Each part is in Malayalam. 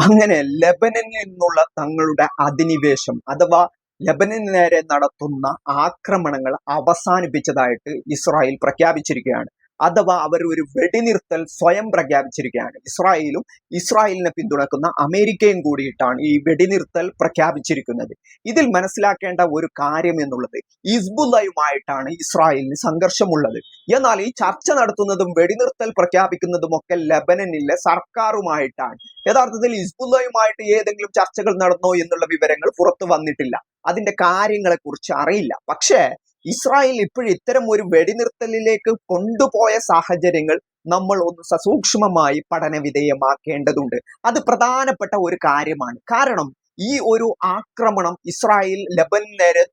അങ്ങനെ ലെബനനിൽ നിന്നുള്ള തങ്ങളുടെ അധിനിവേശം അഥവാ ലബനന് നേരെ നടത്തുന്ന ആക്രമണങ്ങൾ അവസാനിപ്പിച്ചതായിട്ട് ഇസ്രായേൽ പ്രഖ്യാപിച്ചിരിക്കുകയാണ്. അഥവാ അവർ ഒരു വെടിനിർത്തൽ സ്വയം പ്രഖ്യാപിച്ചിരിക്കുകയാണ്. ഇസ്രായേലും ഇസ്രായേലിനെ പിന്തുണക്കുന്ന അമേരിക്കയും കൂടിയിട്ടാണ് ഈ വെടിനിർത്തൽ പ്രഖ്യാപിച്ചിരിക്കുന്നത്. ഇതിൽ മനസ്സിലാക്കേണ്ട ഒരു കാര്യം എന്നുള്ളത് ഇസ്ബുല്ലയുമായിട്ടാണ് ഇസ്രായേലിന് സംഘർഷമുള്ളത്. എന്നാൽ ഈ ചർച്ച നടത്തുന്നതും വെടിനിർത്തൽ പ്രഖ്യാപിക്കുന്നതും ഒക്കെ ലബനനിലെ സർക്കാരുമായിട്ടാണ്. യഥാർത്ഥത്തിൽ ഇസ്ബുല്ലയുമായിട്ട് ഏതെങ്കിലും ചർച്ചകൾ നടന്നോ എന്നുള്ള വിവരങ്ങൾ പുറത്തു വന്നിട്ടില്ല. അതിന്റെ കാര്യങ്ങളെക്കുറിച്ച് അറിയില്ല. പക്ഷേ ഇസ്രായേൽ ഇപ്പോഴും ഇത്തരം ഒരു വെടിനിർത്തലിലേക്ക് കൊണ്ടുപോയ സാഹചര്യങ്ങൾ നമ്മൾ ഒന്ന് സസൂക്ഷ്മമായി പഠന വിധേയമാക്കേണ്ടതുണ്ട്. അത് പ്രധാനപ്പെട്ട ഒരു കാര്യമാണ്. കാരണം ഈ ഒരു ആക്രമണം ഇസ്രായേൽ ലബൻ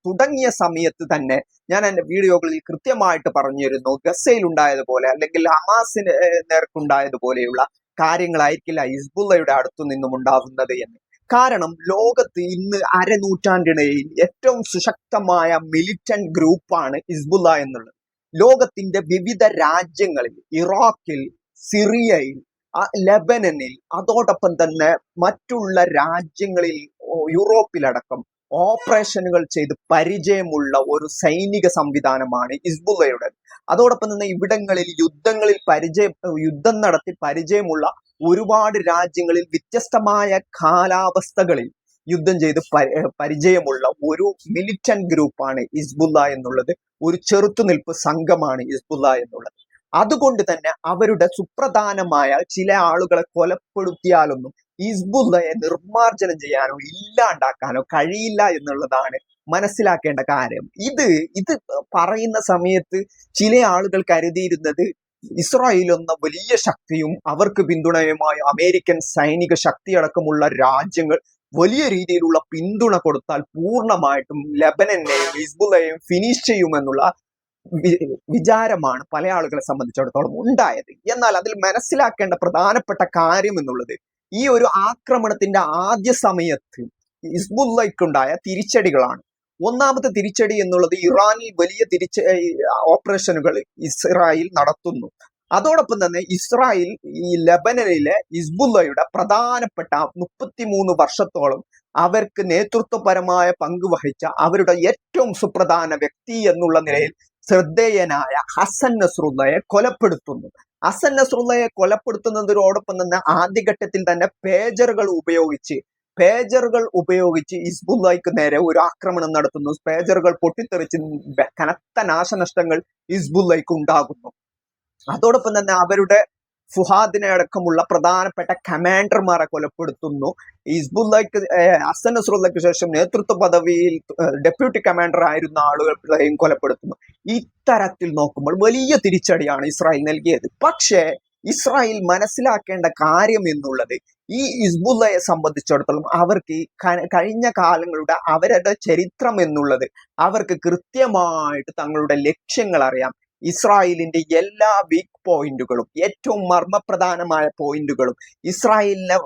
തുടങ്ങിയ സമയത്ത് തന്നെ ഞാൻ എന്റെ വീഡിയോകളിൽ കൃത്യമായിട്ട് പറഞ്ഞിരുന്നു. ഗസയിൽ ഉണ്ടായതുപോലെ അല്ലെങ്കിൽ ഹമാസിന് നേർക്കുണ്ടായതുപോലെയുള്ള കാര്യങ്ങളായിരിക്കില്ല ഹിസ്ബുള്ളയുടെ അടുത്തു നിന്നും ഉണ്ടാവുന്നത് എന്ന്. കാരണം ലോകത്ത് ഇന്ന് അരനൂറ്റാണ്ടിനിടയിൽ ഏറ്റവും സുശക്തമായ മിലിറ്റന്റ് ഗ്രൂപ്പാണ് ഹിസ്ബുല്ല എന്നുള്ളത്. ലോകത്തിന്റെ വിവിധ രാജ്യങ്ങളിൽ ഇറാഖിൽ സിറിയയിൽ ലെബനനിൽ അതോടൊപ്പം തന്നെ മറ്റുള്ള രാജ്യങ്ങളിൽ യൂറോപ്പിലടക്കം ഓപ്പറേഷനുകൾ ചെയ്ത് പരിചയമുള്ള ഒരു സൈനിക സംവിധാനമാണ് ഇസ്ബുല്ലയുടെ അതോടൊപ്പം തന്നെ ഇവിടങ്ങളിൽ യുദ്ധങ്ങളിൽ പരിചയം യുദ്ധം നടത്തി പരിചയമുള്ള ഒരുപാട് രാജ്യങ്ങളിൽ വ്യത്യസ്തമായ കാലാവസ്ഥകളിൽ യുദ്ധം ചെയ്ത് പരി- പരിചയമുള്ള ഒരു മിലിറ്റന്റ് ഗ്രൂപ്പാണ് ഇസ്ബുല്ല എന്നുള്ളത്. ഒരു ചെറുത്തുനിൽപ്പ് സംഘമാണ് ഇസ്ബുല്ല എന്നുള്ളത്. അതുകൊണ്ട് തന്നെ അവരുടെ സുപ്രധാനമായ ചില ആളുകളെ കൊലപ്പെടുത്തിയാലൊന്നും ഇസ്ബുല്ലയെ നിർമ്മാർജനം ചെയ്യാനോ ഇല്ലാണ്ടാക്കാനോ കഴിയില്ല എന്നുള്ളതാണ് മനസ്സിലാക്കേണ്ട കാര്യം. ഇത് ഇത് പറയുന്ന സമയത്ത് ചില ആളുകൾ കരുതിയിരുന്നത് ഇസ്രായേൽ എന്ന വലിയ ശക്തിയും അവർക്ക് പിന്തുണയുമായ അമേരിക്കൻ സൈനിക ശക്തിയടക്കമുള്ള രാജ്യങ്ങൾ വലിയ രീതിയിലുള്ള പിന്തുണ കൊടുത്താൽ പൂർണമായിട്ടും ലബനനെയും ഹിസ്ബുലയും ഫിനിഷ് ചെയ്യുമെന്നുള്ള വിചാരമാണ് പല ആളുകളെ സംബന്ധിച്ചിടത്തോളം ഉണ്ടായത്. എന്നാൽ അതിൽ മനസ്സിലാക്കേണ്ട പ്രധാനപ്പെട്ട കാര്യം എന്നുള്ളത് ഈ ഒരു ആക്രമണത്തിന്റെ ആദ്യ സമയത്ത് ഹിസ്ബുല്ലയ്ക്കുണ്ടായ തിരിച്ചടികളാണ്. ഒന്നാമത്തെ തിരിച്ചടി എന്നുള്ളത് ഇറാനിൽ വലിയ തിരിച്ച ഓപ്പറേഷനുകൾ ഇസ്രായേൽ നടത്തുന്നു. അതോടൊപ്പം തന്നെ ഇസ്രായേൽ ഈ ലബനനിലെ ഇസ്ബുല്ലയുടെ പ്രധാനപ്പെട്ട മുപ്പത്തിമൂന്ന് വർഷത്തോളം അവർക്ക് നേതൃത്വപരമായ പങ്ക് വഹിച്ച അവരുടെ ഏറ്റവും സുപ്രധാന വ്യക്തി എന്നുള്ള നിലയിൽ ശ്രദ്ധേയനായ ഹസൻ നസ്രുല്ലയെ കൊലപ്പെടുത്തുന്നു. ഹസൻ നസ്രുല്ലയെ കൊലപ്പെടുത്തുന്നതിനോടൊപ്പം തന്നെ ആദ്യഘട്ടത്തിൽ തന്നെ പേജറുകൾ ഉപയോഗിച്ച് പേജറുകൾ ഉപയോഗിച്ച് ഹിസ്ബുല്ലായിക്ക് നേരെ ഒരു ആക്രമണം നടത്തുന്നു. പേജറുകൾ പൊട്ടിത്തെറിച്ച് കനത്ത നാശനഷ്ടങ്ങൾ ഹിസ്ബുല്ലായിക്ക് ഉണ്ടാകുന്നു. അതോടൊപ്പം തന്നെ അവരുടെ ഫുഹാദിനെ അടക്കമുള്ള പ്രധാനപ്പെട്ട കമാൻഡർമാരെ കൊലപ്പെടുത്തുന്നു. ഹിസ്ബുള്ളയ്ക്ക് അസൻ ശേഷം നേതൃത്വ പദവിയിൽ ഡെപ്യൂട്ടി കമാൻഡർ ആയിരുന്ന ആളുകളെയും കൊലപ്പെടുത്തുന്നു. ഇത്തരത്തിൽ നോക്കുമ്പോൾ വലിയ തിരിച്ചടിയാണ് ഇസ്രായേൽ നൽകിയത്. പക്ഷേ ഇസ്രായേൽ മനസ്സിലാക്കേണ്ട കാര്യം എന്നുള്ളത് ഈ ഹിസ്ബുല്ലയെ സംബന്ധിച്ചിടത്തോളം അവർക്ക് ഈ കഴിഞ്ഞ കാലങ്ങളുടെ അവരുടെ ചരിത്രം എന്നുള്ളത് അവർക്ക് കൃത്യമായിട്ട് തങ്ങളുടെ ലക്ഷ്യങ്ങൾ അറിയാം. ഇസ്രായേലിന്റെ എല്ലാ വീക്ക് പോയിന്റുകളും ഏറ്റവും മർമ്മപ്രധാനമായ പോയിന്റുകളും ഇസ്രായേലിനെ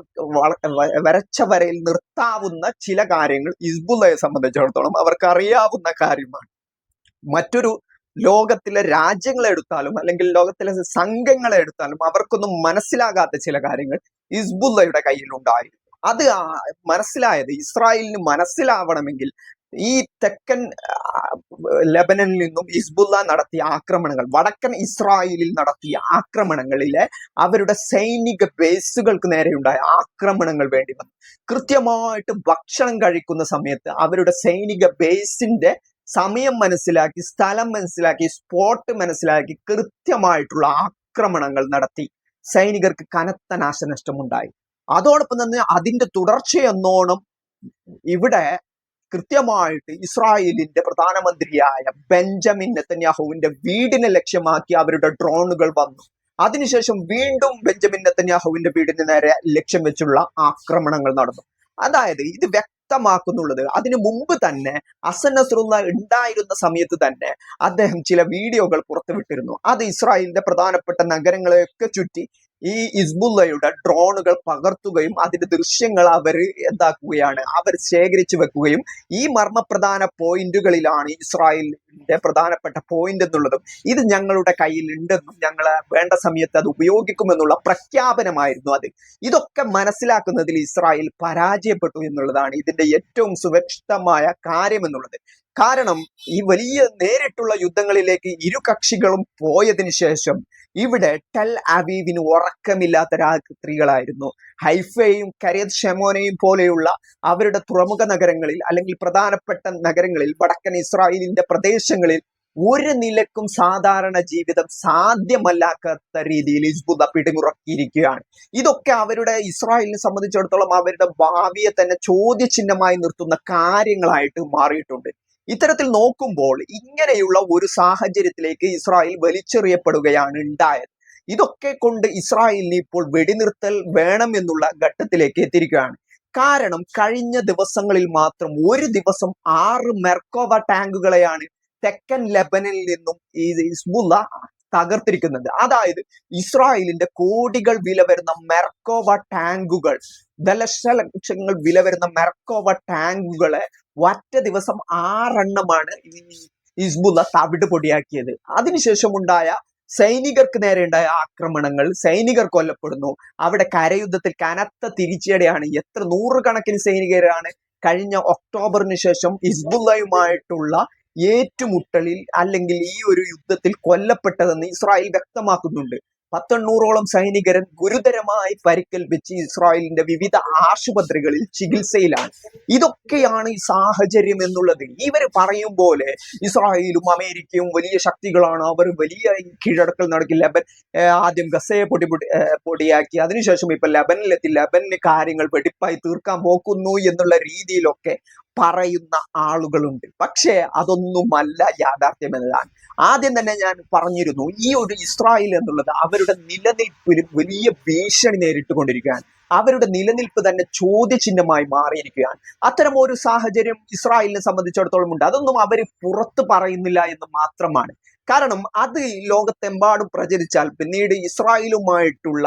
വരച്ച വരയിൽ നിർത്താവുന്ന ചില കാര്യങ്ങൾ ഹിസ്ബുല്ലയെ സംബന്ധിച്ചിടത്തോളം അവർക്ക് അറിയാവുന്ന കാര്യമാണ്. മറ്റൊരു ലോകത്തിലെ രാജ്യങ്ങളെ എടുത്താലും അല്ലെങ്കിൽ ലോകത്തിലെ സംഘങ്ങളെ എടുത്താലും അവർക്കൊന്നും മനസ്സിലാകാത്ത ചില കാര്യങ്ങൾ ഹിസ്ബുള്ളയുടെ കയ്യിലുണ്ടായിരുന്നു അത് മനസ്സിലായത് ഇസ്രായേലിന് മനസ്സിലാവണമെങ്കിൽ ഈ തെക്കൻ ലെബനനിൽ നിന്നും ഹിസ്ബുല്ല നടത്തിയ ആക്രമണങ്ങൾ വടക്കൻ ഇസ്രായേലിൽ നടത്തിയ ആക്രമണങ്ങളിലെ അവരുടെ സൈനിക ബേസുകൾക്ക് നേരെയുണ്ടായ ആക്രമണങ്ങൾ വേണ്ടി വന്നു. കൃത്യമായിട്ട് ഭക്ഷണം കഴിക്കുന്ന സമയത്ത് അവരുടെ സൈനിക ബേസിന്റെ സമയം മനസ്സിലാക്കി സ്ഥലം മനസ്സിലാക്കി സ്പോട്ട് മനസ്സിലാക്കി കൃത്യമായിട്ടുള്ള ആക്രമണങ്ങൾ നടത്തി. സൈനികർക്ക് കനത്ത നാശനഷ്ടമുണ്ടായി. അതോടൊപ്പം തന്നെ അതിന്റെ തുടർച്ചയെന്നോണം ഇവിടെ കൃത്യമായിട്ട് ഇസ്രായേലിന്റെ പ്രധാനമന്ത്രിയായ ബെഞ്ചമിൻ നെത്തന്യാഹുവിന്റെ വീടിനെ ലക്ഷ്യമാക്കി അവരുടെ ഡ്രോണുകൾ വന്നു. അതിനുശേഷം വീണ്ടും ബെഞ്ചമിൻ നെത്തന്യാഹുവിന്റെ വീടിന് നേരെ ലക്ഷ്യം വെച്ചുള്ള ആക്രമണങ്ങൾ നടന്നു. അതായത് ഇത് വ്യക്തമാക്കുന്നുള്ളത്. അതിനു മുമ്പ് തന്നെ അസൻ നസറുള്ള ഉണ്ടായിരുന്ന സമയത്ത് തന്നെ അദ്ദേഹം ചില വീഡിയോകൾ പുറത്തുവിട്ടിരുന്നു. അത് ഇസ്രായേലിന്റെ പ്രധാനപ്പെട്ട നഗരങ്ങളെയൊക്കെ ചുറ്റി ഈ ഇസ്ബുല്ലയുടെ ഡ്രോണുകൾ പകർത്തുകയും അതിന്റെ ദൃശ്യങ്ങൾ അവർ എന്താക്കുകയാണ്? അവർ ശേഖരിച്ചു വെക്കുകയും ഈ മർമ്മപ്രധാന പോയിന്റുകളിലാണ് ഇസ്രായേലിന്റെ പ്രധാനപ്പെട്ട പോയിന്റ് എന്നുള്ളതും ഇത് ഞങ്ങളുടെ കയ്യിൽ ഉണ്ടെന്നും ഞങ്ങൾ വേണ്ട സമയത്ത് അത് ഉപയോഗിക്കുമെന്നുള്ള പ്രഖ്യാപനമായിരുന്നു അത്. ഇതൊക്കെ മനസ്സിലാക്കുന്നതിൽ ഇസ്രായേൽ പരാജയപ്പെട്ടു എന്നുള്ളതാണ് ഇതിന്റെ ഏറ്റവും സുരക്ഷിതമായ കാര്യം എന്നുള്ളത്. കാരണം ഈ വലിയ നേരിട്ടുള്ള യുദ്ധങ്ങളിലേക്ക് ഇരു കക്ഷികളും പോയതിനു ശേഷം ഇവിടെ ടെൽ അവീവിന് ഉറക്കമില്ലാത്ത രാത്രികളായിരുന്നു ഹൈഫയും കരയത് ഷെമോനയും പോലെയുള്ള അവരുടെ തുറമുഖ നഗരങ്ങളിൽ അല്ലെങ്കിൽ പ്രധാനപ്പെട്ട നഗരങ്ങളിൽ വടക്കൻ ഇസ്രായേലിന്റെ പ്രദേശങ്ങളിൽ ഒരു നിലക്കും സാധാരണ ജീവിതം സാധ്യമല്ലാത്ത രീതിയിൽ ഇസ്ബുദ പിടിമുറക്കിയിരിക്കുകയാണ്. ഇതൊക്കെ അവരുടെ ഇസ്രായേലിനെ സംബന്ധിച്ചിടത്തോളം അവരുടെ ഭാവിയെ തന്നെ ചോദ്യചിഹ്നമായി നിർത്തുന്ന കാര്യങ്ങളായിട്ട് മാറിയിട്ടുണ്ട്. ഇത്തരത്തിൽ നോക്കുമ്പോൾ ഇങ്ങനെയുള്ള ഒരു സാഹചര്യത്തിലേക്ക് ഇസ്രായേൽ വലിച്ചെറിയപ്പെടുകയാണ് ഉണ്ടായത്. ഇതൊക്കെ കൊണ്ട് ഇസ്രായേലിന് ഇപ്പോൾ വെടിനിർത്തൽ വേണം എന്നുള്ള ഘട്ടത്തിലേക്ക് എത്തിയിരിക്കുകയാണ്. കാരണം കഴിഞ്ഞ ദിവസങ്ങളിൽ മാത്രം ഒരു ദിവസം ആറ് മെർക്കോവ ടാങ്കുകളെയാണ് തെക്കൻ ലെബനിൽ നിന്നും ഈ ഹിസ്ബുള്ള തകർത്തിരിക്കുന്നത് അതായത് ഇസ്രായേലിന്റെ കോടികൾ വില വരുന്ന മെർക്കോവ ടാങ്കുകൾ ദലശലക്ഷങ്ങൾ വില വരുന്ന മെർക്കോവ ടാങ്കുകളെ ഒറ്റ ദിവസം ആറെണ്ണമാണ് ഹിസ്ബുള്ള തവിട് പൊടിയാക്കിയത്. അതിനുശേഷം ഉണ്ടായ സൈനികർക്ക് നേരെ ഉണ്ടായ ആക്രമണങ്ങൾ സൈനികർ കൊല്ലപ്പെടുന്നു. അവിടെ കരയുദ്ധത്തിൽ കനത്ത തിരിച്ചടിയാണ്. എത്ര നൂറുകണക്കിന് സൈനികരാണ് കഴിഞ്ഞ ഒക്ടോബറിന് ശേഷം ഹിസ്ബുള്ളയുമായിട്ടുള്ള ഏറ്റുമുട്ടലിൽ അല്ലെങ്കിൽ ഈ ഒരു യുദ്ധത്തിൽ കൊല്ലപ്പെട്ടതെന്ന് ഇസ്രായേൽ വ്യക്തമാക്കുന്നുണ്ട്. പത്തെണ്ണൂറോളം സൈനികരൻ ഗുരുതരമായി പരിക്കേൽപ്പിച്ച് ഇസ്രായേലിന്റെ വിവിധ ആശുപത്രികളിൽ ചികിത്സയിലാണ്. ഇതൊക്കെയാണ് ഈ സാഹചര്യം എന്നുള്ളത്. ഇവർ പറയും പോലെ ഇസ്രായേലും അമേരിക്കയും വലിയ ശക്തികളാണ്. അവർ വലിയ കീഴടക്കൽ നടക്കി. ലബൻ ആദ്യം ഗസയെ പൊടി പൊടി പൊടിയാക്കി. അതിനുശേഷം ഇപ്പൊ ലബനിലെത്തി. ലബനിലെ കാര്യങ്ങൾ വെടിപ്പായി തീർക്കാൻ പോക്കുന്നു എന്നുള്ള രീതിയിലൊക്കെ പറയുന്ന ആളുകളുണ്ട്. പക്ഷേ അതൊന്നുമല്ല യാഥാർത്ഥ്യമെന്നതാണ്. ആദ്യം തന്നെ ഞാൻ പറഞ്ഞിരുന്നു ഈ ഒരു ഇസ്രായേൽ എന്നുള്ളത് അവരുടെ നിലനിൽപ്പിൽ വലിയ ഭീഷണി നേരിട്ടുകൊണ്ടിരിക്കുകയാണ്. അവരുടെ നിലനിൽപ്പ് തന്നെ ചോദ്യചിഹ്നമായി മാറിയിരിക്കുകയാണ്. അത്തരം ഒരു സാഹചര്യം ഇസ്രായേലിനെ സംബന്ധിച്ചിടത്തോളം ഉണ്ട്. അതൊന്നും അവർ പുറത്ത് പറയുന്നില്ല എന്ന് മാത്രമാണ്. കാരണം അത് ലോകത്തെമ്പാടും പ്രചരിച്ചാൽ പിന്നീട് ഇസ്രായേലുമായിട്ടുള്ള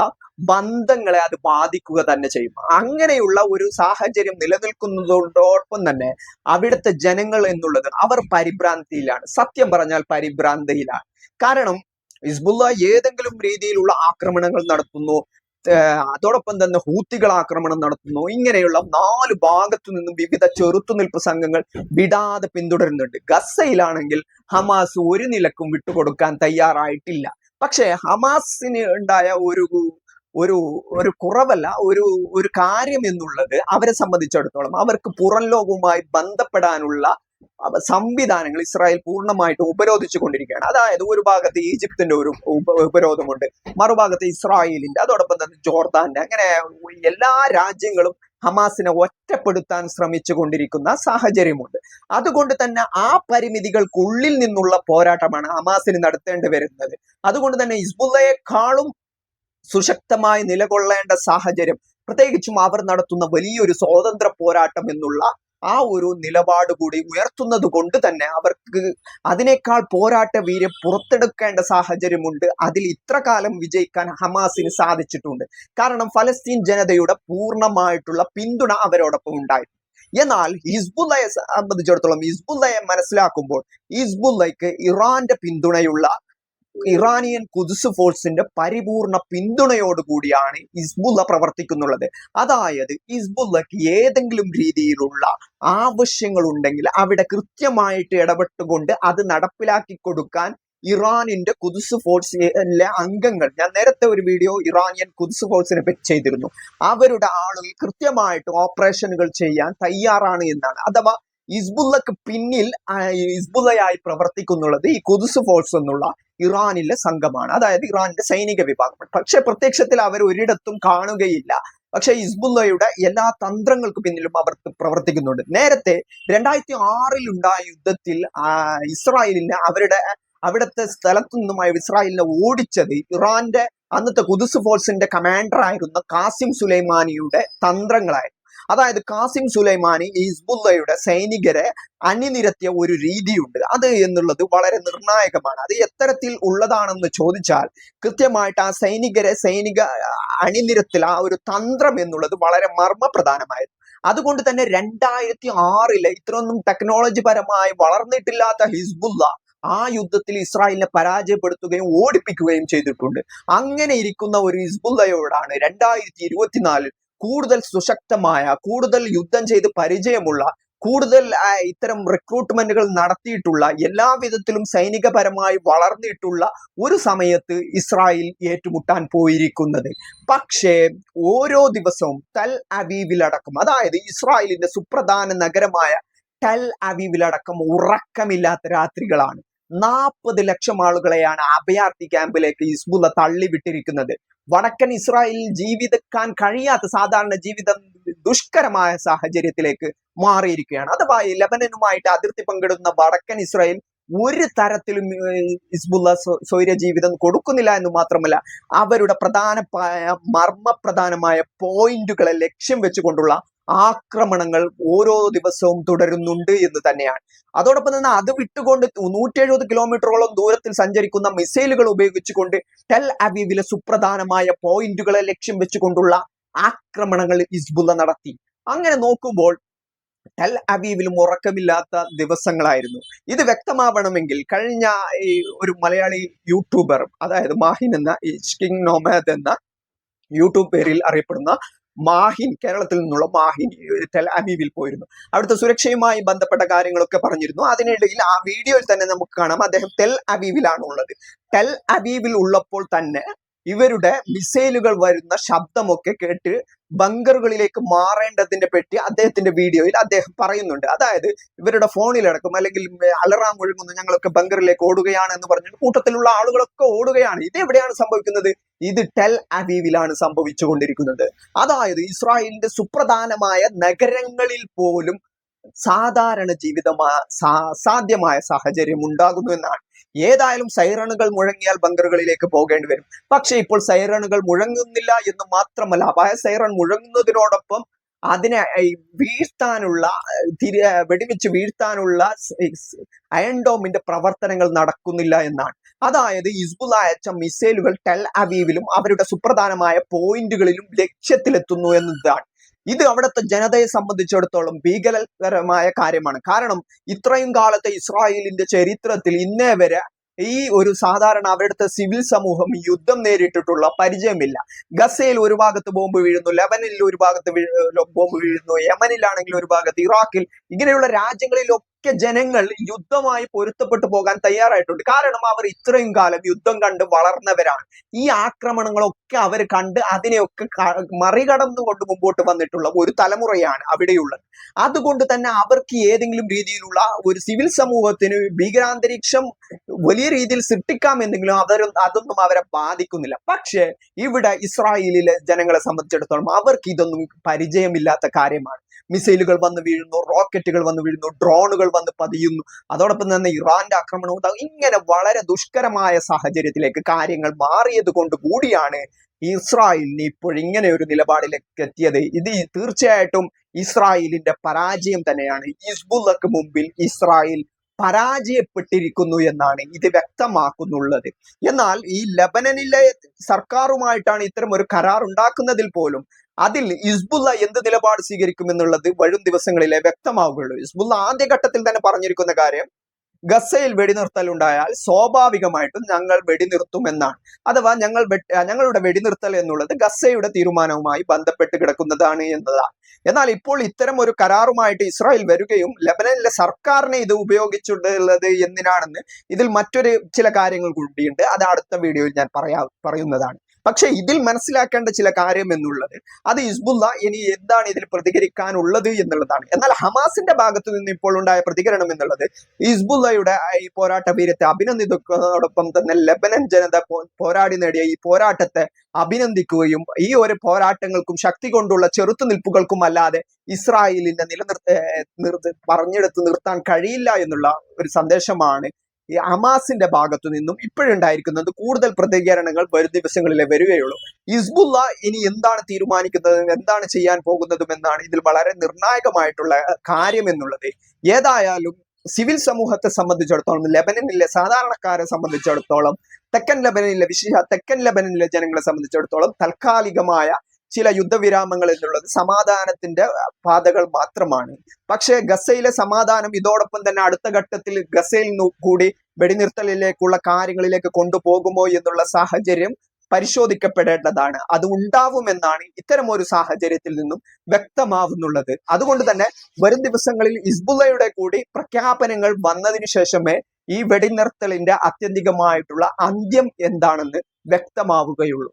ബന്ധങ്ങളെ അത് ബാധിക്കുക തന്നെ ചെയ്യും. അങ്ങനെയുള്ള ഒരു സാഹചര്യം നിലനിൽക്കുന്നതോടൊപ്പം തന്നെ അവിടുത്തെ ജനങ്ങൾ എന്നുള്ളത് അവർ പരിഭ്രാന്തിയിലാണ്. സത്യം പറഞ്ഞാൽ പരിഭ്രാന്തിയിലാണ്. കാരണം ഹിസ്ബുല്ല ഏതെങ്കിലും രീതിയിലുള്ള ആക്രമണങ്ങൾ നടത്തുന്നു. അതോടൊപ്പം തന്നെ ഹൂത്തികൾ ആക്രമണം നടത്തുന്നു. ഇങ്ങനെയുള്ള നാല് ഭാഗത്തു നിന്നും വിവിധ ചെറുത്തുനിൽപ്പ് സംഘങ്ങൾ വിടാതെ പിന്തുടരുന്നുണ്ട്. ഗസയിലാണെങ്കിൽ ഹമാസ് ഒരു നിലക്കും വിട്ടുകൊടുക്കാൻ തയ്യാറായിട്ടില്ല. പക്ഷേ ഹമാസിന് ഉണ്ടായ ഒരു ഒരു ഒരു കുറവല്ല ഒരു ഒരു കാര്യം എന്നുള്ളത് അവരെ സംബന്ധിച്ചിടത്തോളം അവർക്ക് പുറം ലോകവുമായി ബന്ധപ്പെടാനുള്ള സംവിധാനങ്ങൾ ഇസ്രായേൽ പൂർണമായിട്ട് ഉപരോധിച്ചു കൊണ്ടിരിക്കുകയാണ്. അതായത് ഒരു ഭാഗത്ത് ഈജിപ്തിന്റെ ഒരു ഉപ- ഉപരോധമുണ്ട് മറുഭാഗത്ത് ഇസ്രായേലിന്റെ അതോടൊപ്പം തന്നെ ജോർദാന്റെ. അങ്ങനെ എല്ലാ രാജ്യങ്ങളും ഹമാസിനെ ഒറ്റപ്പെടുത്താൻ ശ്രമിച്ചു കൊണ്ടിരിക്കുന്ന സാഹചര്യമുണ്ട്. അതുകൊണ്ട് തന്നെ ആ പരിമിതികൾക്കുള്ളിൽ നിന്നുള്ള പോരാട്ടമാണ് ഹമാസിന് നടത്തേണ്ടി വരുന്നത്. അതുകൊണ്ട് തന്നെ ഹിസ്ബുള്ളയെക്കാളും സുശക്തമായി നിലകൊള്ളേണ്ട സാഹചര്യം പ്രത്യേകിച്ചും അവർ നടത്തുന്ന വലിയൊരു സ്വാതന്ത്ര്യ പോരാട്ടം എന്നുള്ള ആ ഒരു നിലപാട് കൂടി ഉയർത്തുന്നത് കൊണ്ട് തന്നെ അവർക്ക് അതിനേക്കാൾ പോരാട്ട വീര്യം പുറത്തെടുക്കേണ്ട സാഹചര്യമുണ്ട്. അതിൽ ഇത്ര കാലം വിജയിക്കാൻ ഹമാസിന് സാധിച്ചിട്ടുണ്ട്. കാരണം ഫലസ്തീൻ ജനതയുടെ പൂർണമായിട്ടുള്ള പിന്തുണ അവരോടൊപ്പം ഉണ്ടായിരുന്നു എന്നാൽ ഹിസ്ബുല്ലയെ സംബന്ധിച്ചിടത്തോളം ഹിസ്ബുല്ലയെ മനസ്സിലാക്കുമ്പോൾ ഹിസ്ബുല്ലയ്ക്ക് ഇറാന്റെ പിന്തുണയുള്ള ഇറാനിയൻ കുതിസ് ഫോഴ്സിന്റെ പരിപൂർണ പിന്തുണയോടുകൂടിയാണ് ഇസ്ബുള്ള പ്രവർത്തിക്കുന്നുള്ളത്. അതായത് ഇസ്ബുള്ളക്ക് ഏതെങ്കിലും രീതിയിലുള്ള ആവശ്യങ്ങൾ ഉണ്ടെങ്കിൽ അവിടെ കൃത്യമായിട്ട് ഇടപെട്ടുകൊണ്ട് അത് നടപ്പിലാക്കി കൊടുക്കാൻ ഇറാനിന്റെ കുദ്സ് ഫോഴ്സിലെ അംഗങ്ങൾ ഞാൻ നേരത്തെ ഒരു വീഡിയോ ഇറാനിയൻ കുതിസ് ഫോഴ്സിനെ പറ്റി ചെയ്തിരുന്നു. അവരുടെ ആളുകൾ കൃത്യമായിട്ട് ഓപ്പറേഷനുകൾ ചെയ്യാൻ തയ്യാറാണ് എന്നാണ്. അഥവാ ഹിസ്ബുള്ളക്ക് പിന്നിൽ ഇസ്ബുല്ലയായി പ്രവർത്തിക്കുന്നുള്ളത് ഈ കുദ്സ് ഫോഴ്സ് എന്നുള്ള ഇറാനിലെ സംഘമാണ്. അതായത് ഇറാനിന്റെ സൈനിക വിഭാഗം പക്ഷെ പ്രത്യക്ഷത്തിൽ അവർ ഒരിടത്തും കാണുകയില്ല. പക്ഷെ ഹിസ്ബുള്ളയുടെ എല്ലാ തന്ത്രങ്ങൾക്ക് പിന്നിലും അവർ പ്രവർത്തിക്കുന്നുണ്ട്. നേരത്തെ രണ്ടായിരത്തി ആറിൽ ഉണ്ടായ യുദ്ധത്തിൽ ഇസ്രായേലിന് അവരുടെ അവിടുത്തെ സ്ഥലത്തു നിന്നുമായി ഇസ്രായേലിനെ ഓടിച്ചത് ഇറാന്റെ അന്നത്തെ കുദുസ് ഫോഴ്സിന്റെ കമാൻഡർ ആയിരുന്ന കാസിം സുലൈമാനിയുടെ തന്ത്രങ്ങളായിരുന്നു. അതായത് കാസിം സുലൈമാനി ഈ ഹിസ്ബുള്ളയുടെ സൈനികരെ അണിനിരത്തിയ ഒരു രീതിയുണ്ട്. അത് എന്നുള്ളത് വളരെ നിർണായകമാണ്. അത് എത്തരത്തിൽ ഉള്ളതാണെന്ന് ചോദിച്ചാൽ കൃത്യമായിട്ട് ആ സൈനികരെ സൈനിക അണിനിരത്തിൽ ആ ഒരു തന്ത്രം എന്നുള്ളത് വളരെ മർമ്മപ്രധാനമായിരുന്നു. അതുകൊണ്ട് തന്നെ രണ്ടായിരത്തി ആറിലെ ഇത്രയൊന്നും ടെക്നോളജി പരമായി വളർന്നിട്ടില്ലാത്ത ഹിസ്ബുല്ല ആ യുദ്ധത്തിൽ ഇസ്രായേലിനെ പരാജയപ്പെടുത്തുകയും ഓടിപ്പിക്കുകയും ചെയ്തിട്ടുണ്ട്. അങ്ങനെ ഇരിക്കുന്ന ഒരു ഹിസ്ബുല്ലയോടാണ് രണ്ടായിരത്തി ഇരുപത്തിനാലിൽ കൂടുതൽ സുശക്തമായ കൂടുതൽ യുദ്ധം ചെയ്ത് പരിചയമുള്ള കൂടുതൽ ഇത്തരം റിക്രൂട്ട്മെന്റുകൾ നടത്തിയിട്ടുള്ള എല്ലാവിധത്തിലും സൈനികപരമായി വളർന്നിട്ടുള്ള ഒരു സമയത്ത് ഇസ്രായേൽ ഏറ്റുമുട്ടാൻ പോയിരിക്കുന്നത്. പക്ഷേ ഓരോ ദിവസവും തൽ അവീവിലടക്കം അതായത് ഇസ്രായേലിന്റെ സുപ്രധാന നഗരമായ തൽ അവീവിലടക്കം ഉറക്കമില്ലാത്ത രാത്രികളാണ്. നാൽപ്പത് ലക്ഷം ആളുകളെയാണ് അഭയാർത്ഥി ക്യാമ്പിലേക്ക് ഇസ്ബുല തള്ളിവിട്ടിരിക്കുന്നത്. വടക്കൻ ഇസ്രായേലിൽ ജീവിക്കാൻ കഴിയാത്ത സാധാരണ ജീവിതം ദുഷ്കരമായ സാഹചര്യത്തിലേക്ക് മാറിയിരിക്കുകയാണ്. അഥവാ ലബനനുമായിട്ട് അതിർത്തി പങ്കിടുന്ന വടക്കൻ ഇസ്രായേൽ ഒരു തരത്തിലും ഹിസ്ബുള്ള സ്വൈര ജീവിതം കൊടുക്കുന്നില്ല എന്ന് മാത്രമല്ല അവരുടെ പ്രധാനമായ മർമ്മപ്രധാനമായ പോയിന്റുകളെ ലക്ഷ്യം വെച്ചുകൊണ്ടുള്ള ആക്രമണങ്ങൾ ഓരോ ദിവസവും തുടരുന്നുണ്ട് എന്ന് തന്നെയാണ്. അതോടൊപ്പം തന്നെ അത് വിട്ടുകൊണ്ട് നൂറ്റി എഴുപത് കിലോമീറ്ററോളം ദൂരത്തിൽ സഞ്ചരിക്കുന്ന മിസൈലുകൾ ഉപയോഗിച്ചുകൊണ്ട് ടെൽ അവീവിലെ സുപ്രധാനമായ പോയിന്റുകളെ ലക്ഷ്യം വെച്ചുകൊണ്ടുള്ള ആക്രമണങ്ങൾ ഇസ്ബുല നടത്തി. അങ്ങനെ നോക്കുമ്പോൾ ടെൽ അവീവിലും ഉറക്കമില്ലാത്ത ദിവസങ്ങളായിരുന്നു. ഇത് വ്യക്തമാവണമെങ്കിൽ കഴിഞ്ഞ ഈ ഒരു മലയാളി യൂട്യൂബർ അതായത് മാഹിൻ എന്ന ഈ കിങ് നോമാദ് എന്ന യൂട്യൂബ് പേരിൽ അറിയപ്പെടുന്ന മാഹിൻ കേരളത്തിൽ നിന്നുള്ള മാഹിൻ തെലാമീവിൽ പോയിരുന്നു. അവിടുത്തെ സുരക്ഷയുമായി ബന്ധപ്പെട്ട കാര്യങ്ങളൊക്കെ പറഞ്ഞിരുന്നു. അതിനിടയിൽ ആ വീഡിയോയിൽ തന്നെ നമുക്ക് കാണാം അദ്ദേഹം ടെൽ അവീവിലാണ് ഉള്ളത് ടെൽ അവീവിൽ ഉള്ളപ്പോൾ തന്നെ ഇവരുടെ മിസൈലുകൾ വരുന്ന ശബ്ദമൊക്കെ കേട്ട് ബങ്കറുകളിലേക്ക് മാറേണ്ടതിന്റെ പറ്റി അദ്ദേഹത്തിന്റെ വീഡിയോയിൽ അദ്ദേഹം പറയുന്നുണ്ട്. അതായത് ഇവരുടെ ഫോണിലടക്കം അല്ലെങ്കിൽ അലറാം മുഴങ്ങുന്നു ഞങ്ങളൊക്കെ ബങ്കറിലേക്ക് ഓടുകയാണ് എന്ന് പറഞ്ഞിട്ട് കൂട്ടത്തിലുള്ള ആളുകളൊക്കെ ഓടുകയാണ്. ഇത് എവിടെയാണ് സംഭവിക്കുന്നത്? ഇത് ടെൽ അവീവിലാണ് സംഭവിച്ചുകൊണ്ടിരിക്കുന്നത്. അതായത് ഇസ്രായേലിന്റെ സുപ്രധാനമായ നഗരങ്ങളിൽ പോലും സാധാരണ ജീവിതമാ സാധ്യമായ സാഹചര്യം ഉണ്ടാകുന്നു എന്നാണ്. ഏതായാലും സൈറണുകൾ മുഴങ്ങിയാൽ ബങ്കറുകളിലേക്ക് പോകേണ്ടി വരും. പക്ഷേ ഇപ്പോൾ സൈറണുകൾ മുഴങ്ങുന്നില്ല എന്ന് മാത്രമല്ല അപായ സൈറൺ മുഴങ്ങുന്നതിനോടൊപ്പം അതിനെ വീഴ്ത്താനുള്ള തിരി വെടിവെച്ച് വീഴ്ത്താനുള്ള അയൺഡോമിന്റെ പ്രവർത്തനങ്ങൾ നടക്കുന്നില്ല എന്നാണ്. അതായത് ഇസ്ബുൽ അയച്ച മിസൈലുകൾ ടെൽ അവീവിലും അവരുടെ സുപ്രധാനമായ പോയിന്റുകളിലും ലക്ഷ്യത്തിലെത്തുന്നു എന്നതാണ്. ഇത് അവിടുത്തെ ജനതയെ സംബന്ധിച്ചിടത്തോളം ഭീകരകരമായ കാര്യമാണ്. കാരണം ഇത്രയും കാലത്തെ ഇസ്രായേലിന്റെ ചരിത്രത്തിൽ ഇന്നേ വരെ ഈ ഒരു സാധാരണ അവരുടെ സിവിൽ സമൂഹം യുദ്ധം നേരിട്ടിട്ടുള്ള പരിചയമില്ല. ഗസയിൽ ഒരു ഭാഗത്ത് ബോംബ് വീഴുന്നു ലെബനിൽ ഒരു ഭാഗത്ത് ബോംബ് വീഴുന്നു യമനിലാണെങ്കിൽ ഒരു ഭാഗത്ത് ഇറാഖിൽ ഇങ്ങനെയുള്ള രാജ്യങ്ങളിലൊക്കെ ജനങ്ങൾ യുദ്ധമായി പൊരുത്തപ്പെട്ടു പോകാൻ തയ്യാറായിട്ടുണ്ട്. കാരണം അവർ ഇത്രയും കാലം യുദ്ധം കണ്ട് വളർന്നവരാണ്. ഈ ആക്രമണങ്ങളൊക്കെ അവർ കണ്ട് അതിനെയൊക്കെ മറികടന്നുകൊണ്ട് മുമ്പോട്ട് വന്നിട്ടുള്ള ഒരു തലമുറയാണ് അവിടെയുള്ളത്. അതുകൊണ്ട് തന്നെ അവർക്ക് ഏതെങ്കിലും രീതിയിലുള്ള ഒരു സിവിൽ സമൂഹത്തിന് ഭീകരാന്തരീക്ഷം വലിയ രീതിയിൽ സൃഷ്ടിക്കാമെന്നെങ്കിലും അവരും അതൊന്നും അവരെ ബാധിക്കുന്നില്ല. പക്ഷേ ഇവിടെ ഇസ്രായേലിലെ ജനങ്ങളെ സംബന്ധിച്ചിടത്തോളം അവർക്ക് ഇതൊന്നും പരിചയമില്ലാത്ത കാര്യമാണ്. മിസൈലുകൾ വന്ന് വീഴുന്നു റോക്കറ്റുകൾ വന്ന് വീഴുന്നു ഡ്രോണുകൾ വന്ന് പതിയുന്നു. അതോടൊപ്പം തന്നെ ഇറാന്റെ ആക്രമണവും ഇങ്ങനെ വളരെ ദുഷ്കരമായ സാഹചര്യത്തിലേക്ക് കാര്യങ്ങൾ മാറിയത് കൊണ്ട് കൂടിയാണ് ഇസ്രായേലിന് ഇപ്പോൾ ഇങ്ങനെ ഒരു നിലപാടിലേക്ക് എത്തിയത്. ഇത് തീർച്ചയായിട്ടും ഇസ്രായേലിന്റെ പരാജയം തന്നെയാണ്. ഹിസ്ബുള്ളക്ക് മുമ്പിൽ ഇസ്രായേൽ പരാജയപ്പെട്ടിരിക്കുന്നു എന്നാണ് ഇത് വ്യക്തമാക്കുന്നുള്ളത്. എന്നാൽ ഈ ലബനനിലെ സർക്കാരുമായിട്ടാണ് ഇത്തരം ഒരു കരാർ ഉണ്ടാക്കുന്നതിൽ പോലും അതിൽ ഇസ്ബുള്ള എന്ത് നിലപാട് സ്വീകരിക്കും എന്നുള്ളത് വരും ദിവസങ്ങളിലെ വ്യക്തമാവുകയുള്ളൂ. ഇസ്ബുല്ല ആദ്യഘട്ടത്തിൽ തന്നെ പറഞ്ഞിരിക്കുന്ന കാര്യം ഗസയിൽ വെടിനിർത്തൽ ഉണ്ടായാൽ സ്വാഭാവികമായിട്ടും ഞങ്ങൾ വെടിനിർത്തും എന്നാണ്. അഥവാ ഞങ്ങൾ ഞങ്ങളുടെ വെടിനിർത്തൽ എന്നുള്ളത് ഗസയുടെ തീരുമാനവുമായി ബന്ധപ്പെട്ട് കിടക്കുന്നതാണ് എന്നതാണ്. എന്നാൽ ഇപ്പോൾ ഇത്തരം ഒരു കരാറുമായിട്ട് ഇസ്രായേൽ വരികയും ലബനനിലെ സർക്കാരിനെ ഇത് ഉപയോഗിച്ചിട്ടുള്ളത് എന്തിനാണെന്ന് ഇതിൽ മറ്റൊരു ചില കാര്യങ്ങൾ കൂടിയുണ്ട്. അത് അടുത്ത വീഡിയോയിൽ ഞാൻ പറയാ പറയുന്നതാണ്. പക്ഷെ ഇതിൽ മനസ്സിലാക്കേണ്ട ചില കാര്യം എന്നുള്ളത് അത് ഹിസ്ബുല്ല ഇനി എന്താണ് ഇതിൽ പ്രതികരിക്കാനുള്ളത് എന്നുള്ളതാണ്. എന്നാൽ ഹമാസിന്റെ ഭാഗത്തു നിന്ന് ഇപ്പോൾ ഉണ്ടായ പ്രതികരണം എന്നുള്ളത് ഹിസ്ബുല്ലയുടെ ഈ പോരാട്ട വീരത്തെ അഭിനന്ദിക്കുന്നതോടൊപ്പം തന്നെ ലെബനൻ ജനത പോരാടി നേടിയ ഈ പോരാട്ടത്തെ അഭിനന്ദിക്കുകയും ഈ ഒരു പോരാട്ടങ്ങൾക്കും ശക്തി കൊണ്ടുള്ള ചെറുത്തുനിൽപ്പുകൾക്കും അല്ലാതെ ഇസ്രായേലിനെ നിലനിർത്ത പറഞ്ഞെടുത്ത് നിർത്താൻ കഴിയില്ല എന്നുള്ള ഒരു സന്ദേശമാണ് ഈ ഹമാസിന്റെ ഭാഗത്തു നിന്നും ഇപ്പോഴുണ്ടായിരിക്കുന്നത് കൂടുതൽ പ്രതികരണങ്ങൾ വരും ദിവസങ്ങളിലെ വരികയുള്ളൂ. ഹിസ്ബുല്ല ഇനി എന്താണ് തീരുമാനിക്കുന്നതും എന്താണ് ചെയ്യാൻ പോകുന്നതും എന്നാണ് ഇതിൽ വളരെ നിർണായകമായിട്ടുള്ള കാര്യം എന്നുള്ളത്. ഏതായാലും സിവിൽ സമൂഹത്തെ സംബന്ധിച്ചിടത്തോളം ലെബനനിലെ സാധാരണക്കാരെ സംബന്ധിച്ചിടത്തോളം തെക്കൻ ലെബനനിലെ വിശേഷ തെക്കൻ ലെബനനിലെ ജനങ്ങളെ സംബന്ധിച്ചിടത്തോളം താൽക്കാലികമായ ചില യുദ്ധവിരാമങ്ങൾ എന്നുള്ളത് സമാധാനത്തിന്റെ പാതകൾ മാത്രമാണ്. പക്ഷേ ഗസയിലെ സമാധാനം ഇതോടൊപ്പം തന്നെ അടുത്ത ഘട്ടത്തിൽ ഗസയിൽ കൂടി വെടിനിർത്തലിലേക്കുള്ള കാര്യങ്ങളിലേക്ക് കൊണ്ടുപോകുമോ എന്നുള്ള സാഹചര്യം പരിശോധിക്കപ്പെടേണ്ടതാണ്. അത് ഉണ്ടാവുമെന്നാണ് ഇത്തരം ഒരു സാഹചര്യത്തിൽ നിന്നും വ്യക്തമാവുന്നുള്ളത്. അതുകൊണ്ട് തന്നെ വരും ദിവസങ്ങളിൽ ഇസ്ബുള്ളയുടെ കൂടി പ്രഖ്യാപനങ്ങൾ വന്നതിനു ശേഷമേ ഈ വെടിനിർത്തലിന്റെ ആത്യന്തികമായിട്ടുള്ള അന്ത്യം എന്താണെന്ന് വ്യക്തമാവുകയുള്ളൂ.